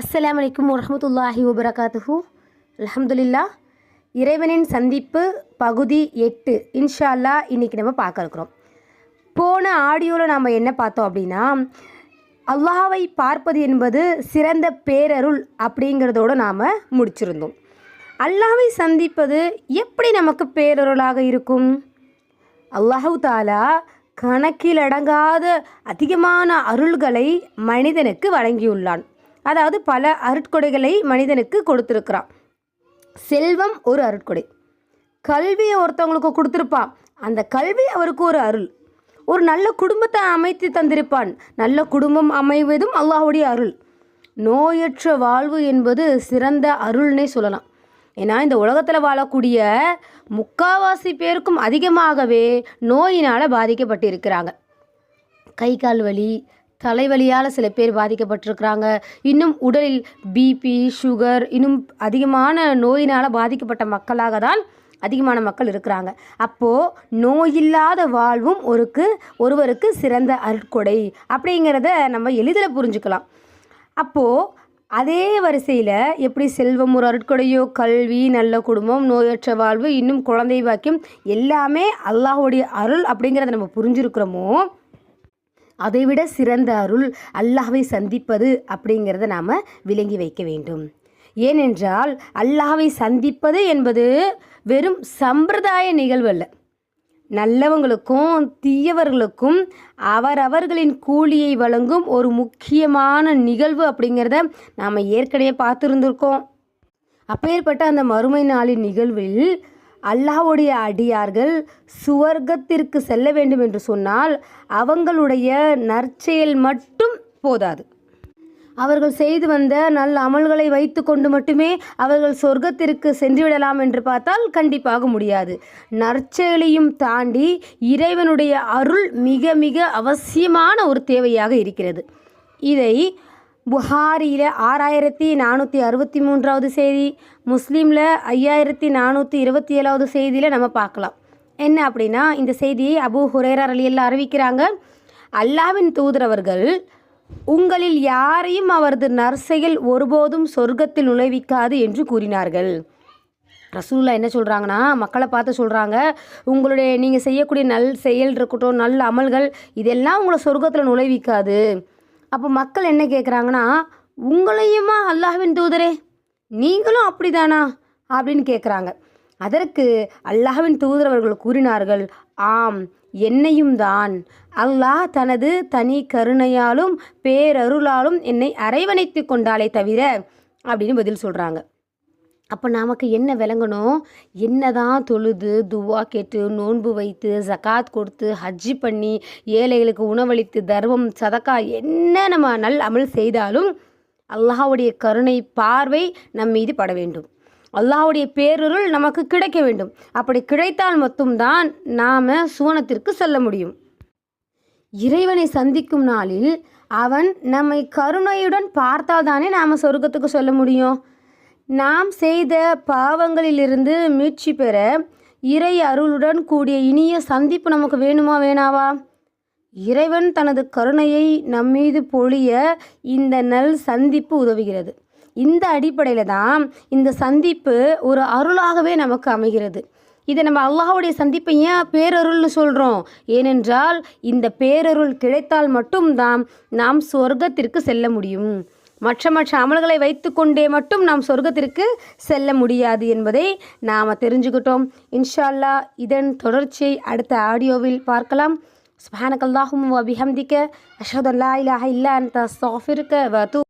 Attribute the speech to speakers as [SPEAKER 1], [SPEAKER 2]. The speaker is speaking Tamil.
[SPEAKER 1] அஸ்லாம் வலைக்கம் வரமத்துல்லாஹி வபரகாத்துஹு. அலமதுல்லா இறைவனின் சந்திப்பு பகுதி எட்டு. இன்ஷா இன்றைக்கி நம்ம பார்க்க இருக்கிறோம். போன ஆடியோவில் நாம் என்ன பார்த்தோம் அப்படின்னா அல்லாஹாவை பார்ப்பது என்பது சிறந்த பேரருள் அப்படிங்கிறதோடு நாம் முடிச்சிருந்தோம். அல்லாவை சந்திப்பது எப்படி நமக்கு பேரருளாக இருக்கும்? அல்லாஹு தாலா கணக்கிலடங்காத அதிகமான அருள்களை மனிதனுக்கு வழங்கியுள்ளான். அதாவது பல அருட்கொடைகளை மனிதனுக்கு கொடுத்துருக்கிறான். செல்வம் ஒரு அருட்கொடை. கல்வியை ஒருத்தவங்களுக்கு கொடுத்துருப்பான். அந்த கல்வி அவருக்கு ஒரு அருள். ஒரு நல்ல குடும்பத்தை அமைத்து தந்திருப்பான். நல்ல குடும்பம் அமைவதும் அல்லாஹுடைய அருள். நோயற்ற வாழ்வு என்பது சிறந்த அருள்னே சொல்லலாம். ஏன்னா இந்த உலகத்தில் வாழக்கூடிய முக்காவாசி பேருக்கும் அதிகமாகவே நோயினால் பாதிக்கப்பட்டிருக்கிறாங்க. கை கால் வலி தலைவலியால் சில பேர் பாதிக்கப்பட்டிருக்கிறாங்க. இன்னும் உடலில் பிபி சுகர் இன்னும் அதிகமான நோயினால் பாதிக்கப்பட்ட மக்களாக தான் அதிகமான மக்கள் இருக்கிறாங்க. அப்போது நோயில்லாத வாழ்வும் ஒருக்கு ஒருவருக்கு சிறந்த அருட்கொடை அப்படிங்கிறத நம்ம எளிதில் புரிஞ்சுக்கலாம். அப்போது அதே வரிசையில் எப்படி செல்வம் ஒரு அருட்கொடையோ கல்வி நல்ல குடும்பம் நோயற்ற வாழ்வு இன்னும் குழந்தை பாக்கியம் எல்லாமே அல்லாஹுடைய அருள் அப்படிங்கிறத நம்ம புரிஞ்சிருக்கிறோமோ அதைவிட சிறந்த அருள் அல்லாஹ்வை சந்திப்பது அப்படிங்கிறத நாம் விளங்கி வைக்க வேண்டும். ஏனென்றால் அல்லாஹ்வை சந்திப்பது என்பது வெறும் சம்பிரதாய நிகழ்வு அல்ல. நல்லவங்களுக்கும் தீயவர்களுக்கும் அவரவர்களின் கூலியை வழங்கும் ஒரு முக்கியமான நிகழ்வு அப்படிங்கிறத நாம் ஏற்கனவே பார்த்துருந்துருக்கோம். அப்பேற்பட்ட அந்த மறுமை நாளின் நிகழ்வில் அல்லாஹ்வுடைய அடியார்கள் சுவர்க்கத்திற்கு செல்ல வேண்டும் என்று சொன்னால் அவங்களுடைய நற்செயல் மட்டும் போதாது. அவர்கள் செய்து வந்த நல்ல அமல்களை வைத்து கொண்டு மட்டுமே அவர்கள் சொர்க்கத்திற்கு சென்று விடலாம் என்று பார்த்தால் கண்டிப்பாக முடியாது. நற்செயலையும் தாண்டி இறைவனுடைய அருள் மிக மிக அவசியமான ஒரு தேவையாக இருக்கிறது. இதை புகாரியில் ஆறாயிரத்தி நானூற்றி அறுபத்தி மூன்றாவது செய்தி முஸ்லீமில் ஐயாயிரத்தி நானூற்றி இருபத்தி ஏழாவது செய்தியில் நம்ம பார்க்கலாம். என்ன அப்படின்னா இந்த செய்தியை அபு ஹுரேரர் அலியெல்லாம் அறிவிக்கிறாங்க. அல்லாவின் தூதரவர்கள் உங்களில் யாரையும் அவரது நர்சையில் ஒருபோதும் சொர்க்கத்தில் நுழைவிக்காது என்று கூறினார்கள். ரசூல்லா என்ன சொல்கிறாங்கன்னா மக்களை பார்த்து சொல்கிறாங்க உங்களுடைய நீங்கள் செய்யக்கூடிய நல் செயல் இருக்கட்டும் நல்ல அமல்கள் இதெல்லாம் உங்களை சொர்க்கத்தில் நுழைவிக்காது. அப்போ மக்கள் என்ன கேட்குறாங்கன்னா உங்களையுமா அல்லாஹ்வின் தூதரே? நீங்களும் அப்படிதானா? அப்படின்னு கேட்குறாங்க அதற்கு அல்லாஹ்வின் தூதரவர்கள் கூறினார்கள் ஆம் என்னையும் தான். அல்லாஹ் தனது தனி கருணையாலும் பேரருளாலும் என்னை அரைவணைத்து கொண்டாலே தவிர அப்படின்னு பதில் சொல்கிறாங்க அப்போ நமக்கு என்ன விளங்கணும்? என்ன தான் தொழுது துவா கேட்டு நோன்பு வைத்து ஜகாத் கொடுத்து ஹஜ்ஜி பண்ணி ஏழைகளுக்கு உணவளித்து தர்மம் சதக்கா என்ன நம்ம நல் அமல் செய்தாலும் அல்லாஹ்வுடைய கருணை பார்வை நம் மீது பட வேண்டும். அல்லாஹ்வுடைய பேருருள் நமக்கு கிடைக்க வேண்டும். அப்படி கிடைத்தால் மட்டும்தான் நாம் சுவனத்திற்கு செல்ல முடியும். இறைவனை சந்திக்கும் நாளில் அவன் நம்மை கருணையுடன் பார்த்தால்தானே நாம் சொர்க்கத்துக்கு சொல்ல முடியும்? நாம் செய்த பாவங்களிலிருந்து மீட்சி பெற இறை அருளுடன் கூடிய இனிய சந்திப்பு நமக்கு வேணுமா வேணாவா? இறைவன் தனது கருணையை நம்மீது பொழிய இந்த நல் சந்திப்பு உதவுகிறது. இந்த அடிப்படையில் தான் இந்த சந்திப்பு ஒரு அருளாகவே நமக்கு அமைகிறது. இதை நம்ம அல்லாஹுடைய சந்திப்பை ஏன் பேரருள்னு சொல்கிறோம் ஏனென்றால் இந்த பேரருள் கிடைத்தால் மட்டும்தான் நாம் சொர்க்கத்திற்கு செல்ல முடியும். மற்ற மற்ற அமல்களை வைத்துக்கொண்டே மட்டும் நாம் சொர்க்கத்திற்கு செல்ல முடியாது என்பதை நாம் தெரிஞ்சுக்கிட்டோம். இன்ஷா அல்லாஹ் இதன் தொடர்ச்சியை அடுத்த ஆடியோவில் பார்க்கலாம். சுபானக் அல்லாஹும் வபிஹம்திக்க அஷது அல்லா இலாஹ இல்லா அந்த சாஃபிருக்க வத்து